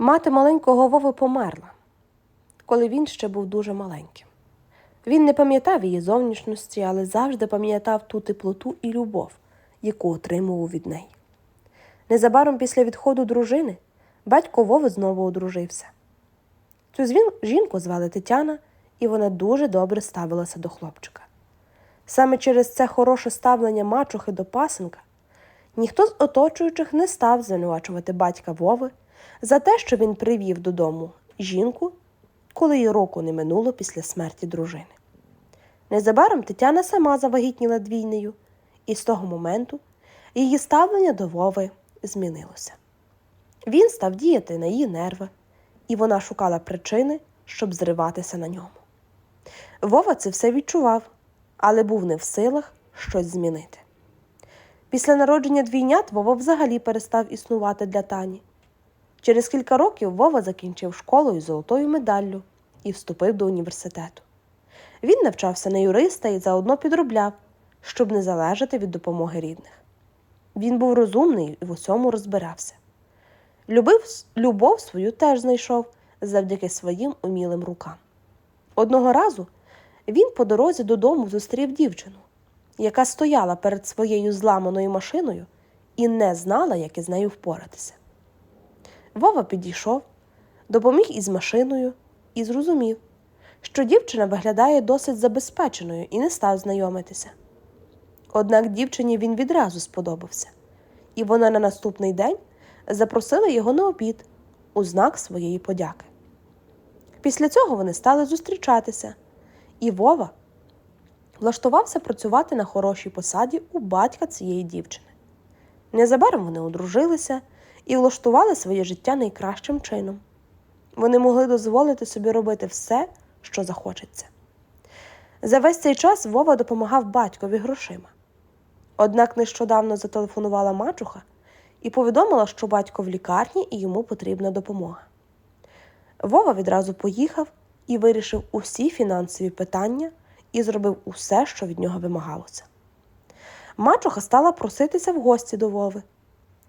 Мати маленького Вови померла, коли він ще був дуже маленьким. Він не пам'ятав її зовнішності, але завжди пам'ятав ту теплоту і любов, яку отримував від неї. Незабаром після відходу дружини батько Вови знову одружився. Цю жінку звали Тетяна, і вона дуже добре ставилася до хлопчика. Саме через це хороше ставлення мачухи до пасенка ніхто з оточуючих не став звинувачувати батька Вови за те, що він привів додому жінку, коли й року не минуло після смерті дружини. Незабаром Тетяна сама завагітніла двійнею, і з того моменту її ставлення до Вови змінилося. Він став діяти на її нерви, і вона шукала причини, щоб зриватися на ньому. Вова це все відчував, але був не в силах щось змінити. Після народження двійнят Вова взагалі перестав існувати для Тані. Через кілька років Вова закінчив школу із золотою медаллю і вступив до університету. Він навчався на юриста і заодно підробляв, щоб не залежати від допомоги рідних. Він був розумний і в усьому розбирався. Любив, любов свою теж знайшов завдяки своїм умілим рукам. Одного разу він по дорозі додому зустрів дівчину, яка стояла перед своєю зламаною машиною і не знала, як із нею впоратися. Вова підійшов, допоміг із машиною і зрозумів, що дівчина виглядає досить забезпеченою і не став знайомитися. Однак дівчині він відразу сподобався, і вона на наступний день запросила його на обід у знак своєї подяки. Після цього вони стали зустрічатися, і Вова влаштувався працювати на хорошій посаді у батька цієї дівчини. Незабаром вони одружилися і влаштували своє життя найкращим чином. Вони могли дозволити собі робити все, що захочеться. За весь цей час Вова допомагав батькові грошима. Однак нещодавно зателефонувала мачуха і повідомила, що батько в лікарні і йому потрібна допомога. Вова відразу поїхав і вирішив усі фінансові питання і зробив усе, що від нього вимагалося. Мачуха стала проситися в гості до Вови,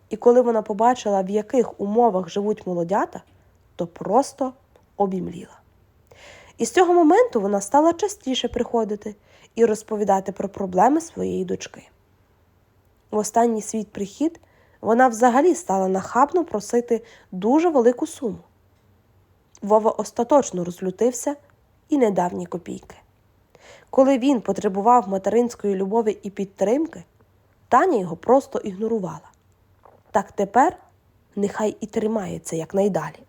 і коли вона побачила, в яких умовах живуть молодята, то просто обімліла. І з цього моменту вона стала частіше приходити і розповідати про проблеми своєї дочки. В останній свій прихід вона взагалі стала нахабно просити дуже велику суму. Вова остаточно розлютився і не дав копійки. Коли він потребував материнської любові і підтримки, Таня його просто ігнорувала. Так тепер нехай і тримається якнайдалі.